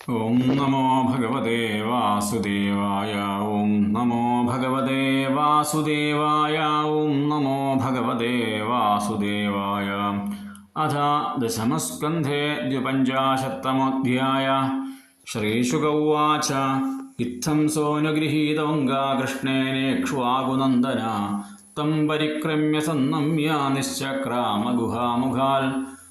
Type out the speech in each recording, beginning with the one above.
ഓം നമോ ഭഗവതേ വാസുദേവായ ഓം നമോ ഭഗവതേ വാസുദേവായ ഓം നമോ ഭഗവതേ വാസുദേവായ അഥ ദശമസ്കന്ധേ ദ്വിപഞ്ചാശത്തമോധ്യായ ശ്രീശുക ഉവാച ഇത്തം സോനുഗൃഹീതവങ്കാ കൃഷ്ണേനേക്ഷ്വാകുനന്ദന തം പരിക്രമ്യ സന്നമ്യ നിശ്ചക്രാമഗുഹാമുഖാൽ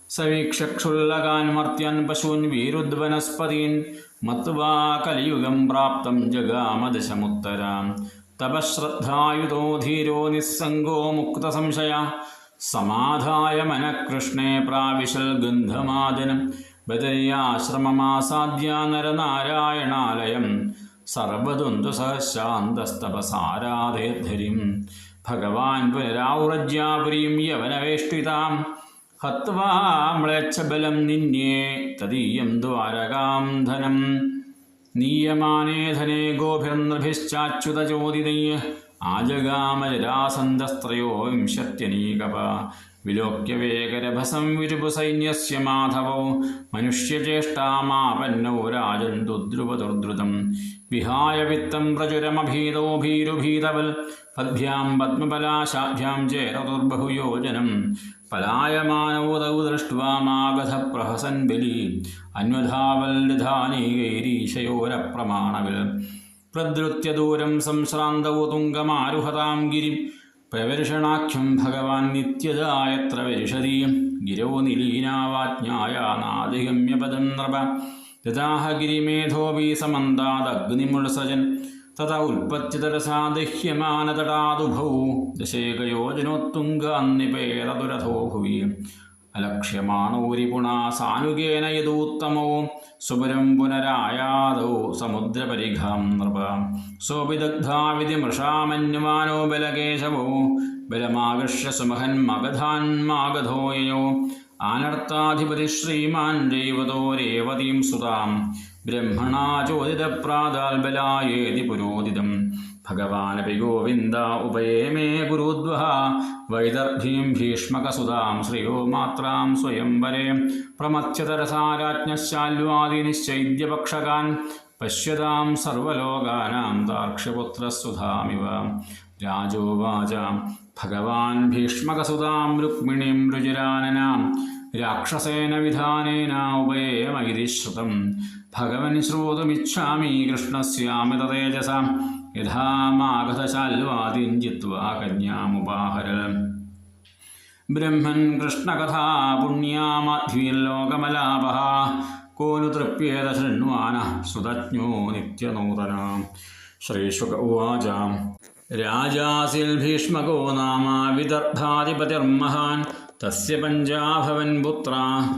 സവീക്ഷക്ഷുല്ലകാൻ മർത്യൻ പശൂൻ വീരുദ്വനസ്പതീൻ മത്വാ കലിയുഗം പ്രാപ്തം ജഗാമദശമുത്തരാം. തപശ്രദ്ധായുധോ ധീരോ നിസ്സംഗോ മുക്തസംശയ. സമാധായ മനഃകൃഷ്ണേ പ്രാവിശൽ ഗന്ധമാദനം. ബദര്യാശ്രമമാസാദ്യ നരനാരായണാലയം. സർവദ്വന്ദ്വസഹശാന്തസ്തപസാരാധേദ്ധരിം ഭഗവാൻ പുനരാവുറജ്യാപുരീം യവനവേഷ്ടിതാം. ഹത്വാ മ്ലേച്ഛബലം നിന്യേ തദീയം ദ്വാരകാം ധനം. നീയമാനേ ധനേ ഗോഭിർനൃഭിശ്ചാച്യുതചോദിതയ്യ ആജഗാമജരാസന്ധസ്ത്രയോ വിംശത്യനീകപ വിലോക്യ വേഗരഭസം വിരുപുസൈന്യസ്യ മാധവോ. മനുഷ്യചേഷ്ടാമാപന്നോ രാജൻ ദുദ്രുവദുർദ്രുതം വിഹായ വിത്തം പ്രചുരമഭീതോ ഭീരുഭീതവൽ. പദ്ഭ്യാം പത്മപലാശാഭ്യാം ചേരതുർബഹുയോജനം. പലായമാനൗതൗ ദൃഷ്ട്വാ മാഗധ പ്രഹസൻ ബലി. അന്വധാവല്ലധാനീകൈരീശയോരപ്രമാണവിൽ പ്രദൃത്യദൂരം ദൂരം സംശ്രാന്തൗ തുംഗമാരുഹതാം ഗിരി. പ്രവർഷണാഖ്യം ഭഗവാൻ നിത്യതായത്ര വരിഷതി. ഗിരോ നിലീനാവാജ്ഞായ നാദിഗമ്യപദം നൃപ. ദദാഹ ഗിരിമേധോപി സമന്താദഗ്നിമുൾസജൻ തഥ ഉൽപ്പത്തിതരസാദഹ്യമാനതടാതുഭൗ ദശേകയോജനോത്തുംഗാന്നിപേരതുരഥോ ഭുവി. അലക്ഷ്യമാണോരിപുണാ സാനുകേന യദൂത്തമോ. സുപരം പുനരായാതോ സമുദ്രപരിഘാം നൃപ. സോപിദഗ്ധാവിധി ബലകേശവോ. ബലമാകർഷ്യ ആനർത്താധിപതി ശ്രീമാൻ ദൈവതോ രേവതീം സുതാം. ബ്രഹ്മണാ ചോദിതപ്രാതാൽബലായേതി പുരോദിതം. ഭഗവാനപി ഗോവിന്ദ ഉപയേ മേ ഗുരുദ്വഹ. വൈദർഭീം ഭീഷ്മകസുതാം ശ്രിയോ മാത്രാം സ്വയംവരേ. പ്രമഥ്യതരസാരാജ്ഞശാല്വാദിനിശ്ചൈദ്യപക്ഷകാൻ പശ്യതാം സർവലോകാനാം ദാർക്ഷ്യപുത്രസുധാമിവ രാജോവാച. ഭഗവാൻ ഭീഷ്മകസുതാം രുക്മിണീം രുചിരാനനാം. രാക്ഷസേന വിധാനേന ഉപയേമയിതി ശ്രുതം ഭഗവൻ ശ്രോതുമിച്ഛാമി കൃഷ്ണസ്യാമിത തേജസ ജിത്വാ കന്യാമുപാഹര ബ്രഹ്മൻ കൃഷ്ണകഥാ പുണ്യാമധ്വീർലോകമലാപ കോനു തൃപ്യേത ശൃണ്വാന സുതജ്ഞോ നിത്യനൂതന. ശ്രീശുക ഉവാച. രാജാസിൽ ഭീഷ്മകോ നാമ വിദർഭാധിപതിർമഹാൻ തസ്യ പഞ്ചാഭവൻ പുത്ര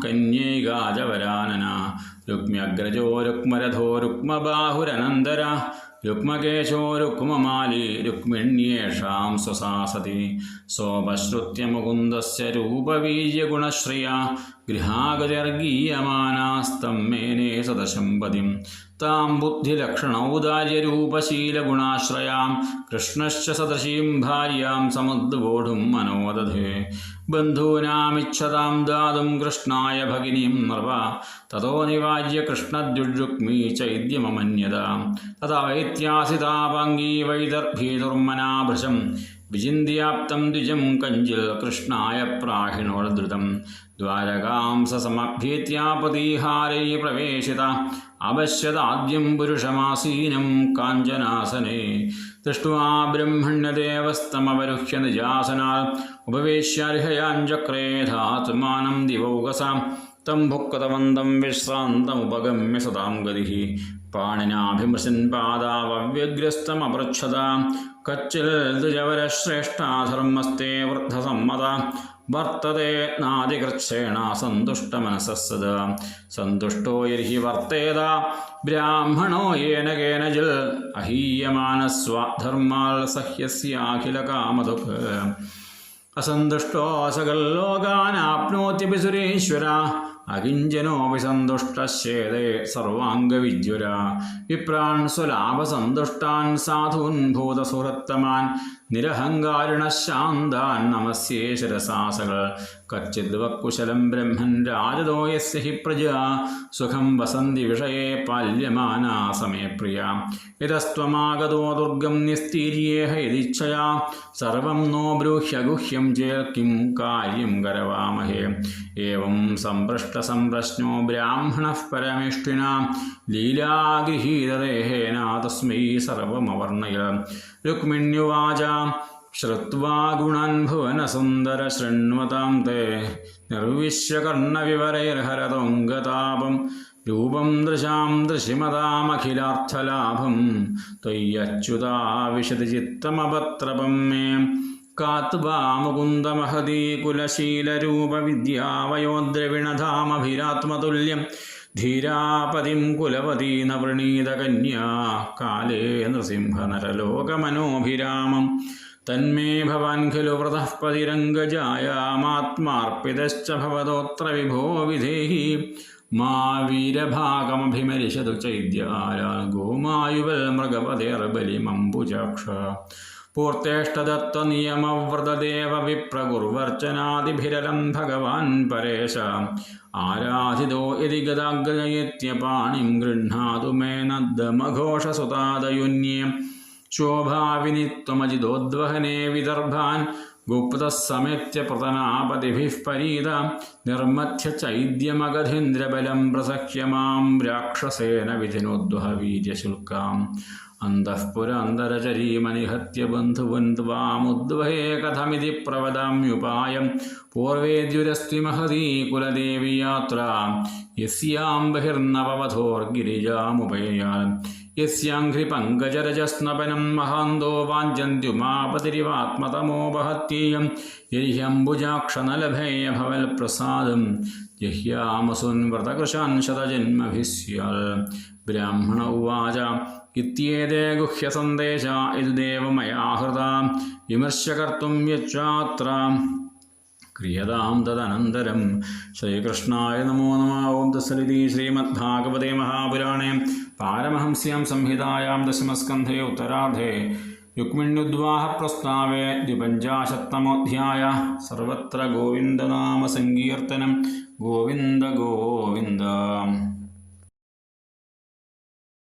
കന്യൈകാജവരാനന രുക്മ്യഗ്രജോ രുക്മരഥോ രുക്മബാഹുരനന്ദര രുക്മകേശോ രുക്മമാലി രുക്മിണ്യേഷാം സ്വസാസതി. സോപശ്രുത്യ മുകുന്ദസ്യ രൂപവീര്യഗുണശ്രിയ ഗൃഹാഗതിർഗീയമാനാസ്തം മേനേ സദശമ്പതിം താം ബുദ്ധിലക്ഷണൗദാര്യരൂപശീലഗുണാശ്രയാം കൃഷ്ണശ്ച സദശീം ഭാര്യാം സമുദ്വോഢും മനോദധേ. ബന്ധൂനാമിച്ഛതാം ദാതും കൃഷ്ണായ ഭഗിനീം നൃപ തതോ നിവാര്യ കൃഷ്ണദ്യുജുക്മീ ചൈദ്യമമന്യത തഥാ വൈത്യാസിതാപാംഗീ വൈദർഭീതുർമനാഭൃശം വിചിന്യാപ്തം ദ്വിജം കഞ്ചിൽ കൃഷ്ണായ പ്രാഹിണോർദ്രുതം ദ്വാരകാം സസമഭ്യേത്യാപതീഹാരൈ പ്രവേശിത അപശ്യതാദ്യം പുരുഷമാസീനം കാഞ്ചനാസനെ ദൃഷ്ടുവാ ബ്രഹ്മണ്യദേവസ്തമവരുഹ്യ നിജാസനാൽ ഉപവേശ്യാർഹയാഞ്ചക്രേധാത്മാനം ദിവൗകസാം തം ഭുക്തവന്തം വിശ്രാന്തമുപഗമ്യ സദാം ഗതി പാണിനാഭിമൃശൻ പാദാവ്യഗ്രസ്തമപൃച്ഛത കച്ചിൽ ദ്വിജവരശ്രേഷ്ഠാധർമ്മസ്തേ വൃദ്ധസമ്മത വർത്തത്തെ നാദികൃച്ഛേണ സന്തുഷ്ട മനസ്സത് സന്തുഷ്ടോ യർഹി വർത്തേത ബ്രാഹ്മണോ യേന കേനജിൽ അഹീയമാനസ്വധർമാൽ സഹ്യസ്യാഖില കാമതുക് അസന്തുഷ്ടോ സകല്ലോകാനാപ്നോത്യപി സുരേശ്വര അകിഞ്ചനോപി സന്തുഷ്ടശ്ചേതേ വിപ്രാൻ സ്വലാഭസന്തുഷ്ടാൻ സാധൂൻ ഭൂതസുഹൃത്തമാൻ. നിരഹങ്കാരിണ ശാന്താൻ നമസ്യേ ശിരസാസകൾ. കച്ചിദ്വക്കുശലം ബ്രഹ്മൻ രാജതോ ഹി പ്രജ. സുഖം വസന്തി വിഷയേ പാല്യമാനാ സമേ പ്രിയ. ഇതസ്ത്വമാഗതോ ദുർഗം നിസ്തീര്യേഹ യതിച്ഛയാ സർവം നോ ബ്രൂഹ്യഗുഹ്യം ചേർക്കും കാര്യം കരവാമഹേ. ഏവം സംപൃഷ്ടസംപ്രശ്നോ ബ്രാഹ്മണ പരമേഷ്ഠിന ലീലാഗൃഹീതദേഹേന തസ്മൈ സർവമവർണയ. രുക്മിണ്യുവാച ശ്രുത്വാ ഗുണാൻ ഭുവനസുന്ദര ശൃണ്വതാം തേ. നിർവിശ്യകർണവിവരൈർഹരതോങ്കതാപം രൂപം ദൃശാം ദൃശിമതാമഖിലാർത്ഥലാഭം. ത്വയ്യച്യുതാ വിശതി ചിത്തമപത്രപം മേ. കാത്വാ മുകുന്ദമഹതീ കുലശീലരൂപവിദ്യാവയോദ്രവിണധാമഭിരാത്മതുല്യം. ധീരാപതിം കുലപതി നവൃണീതകന്യാ കാലേ നൃസിംഹനരലോകമനോഭിരാമം. തന്മേ ഭവാൻ ഖലു വ്രതഃ പതിരംഗജായാമാത്മാർപ്പിതശ്ച ഭവതോത്ര വിഭോ വിധേഹി. മാ വീരഭാഗമഭിമരിഷതു ചൈദ്യാരാ ഗോമായുവൽ മൃഗപതേർബലിമംബുജാക്ഷ പൂർത്തേഷ്ടദത്തനിയമവ്രതദേവ വിപ്രകുർവർച്ചനാദിഭിരലം ഭഗവാൻ പരേശ. ആരാധിതോ യതി ഗദാഗ്രയത്യപാണിം ഗൃഹാതു മേ നദ്ദമഘോഷസുതാദയുന്യേ. ശോഭാവിനിത്വമജിതോദ്വഹനെ വിദർഭാൻ. ഗുപ്തः സമെത്യ പ്രതനാപതിഭിः പരീത. നിർമ്മധ്യ ചൈദ്യമഗധീന്ദ്രബലം പ്രസഖ്യമാം രാക്ഷസേന വിധിനോദ്വഹ വീര്യശുൽക്കാം अन्तःपुरान्तरचरीमनिहत्य बन्धुबन्ध्वामुद्वहे कथमिति प्रवदाम्युपायं पूर्वेद्युरस्ति महती कुलदेवी यात्रा यस्यां बहिर्नववधोर्गिरिजामुपयान् यस्याङ्घ्रिपङ्कजरजस्नपनं महान्तो वाञ्जन्त्युमापतिरिवात्मतमो वहत्येयं यह्यम्बुजाक्षनलभेय भवल्प्रसादं जह्यामसुन्व्रतकृशान् शतजन्मभिः स्याल् ब्राह्मण उवाच ഇത്യേതേ ഗുഹ്യസന്ദേശ ഇത് ദേവമയാഹൃത. വിമർശകർത്തും യച്ചാത്ര. ക്രിയതാം തദനന്തരം. ശ്രീകൃഷ്ണായ നമോ നമ. ഓം തസ്സലിതി ശ്രീമദ്ഭാഗവതേ മഹാപുരാണേ. പാരമഹംസ്യാം സംഹിതായാം ദശമസ്കന്ധേ ഉത്തരാർദ്ധേ രുക്മിണ്യുദ്വാഹപ്രസ്താവേ ദ്വിപഞ്ചാശത്തമോധ്യായ. സർവത്ര ഗോവിന്ദനാമസങ്കീർത്തനം. ഗോവിന്ദ ഗോവിന്ദ.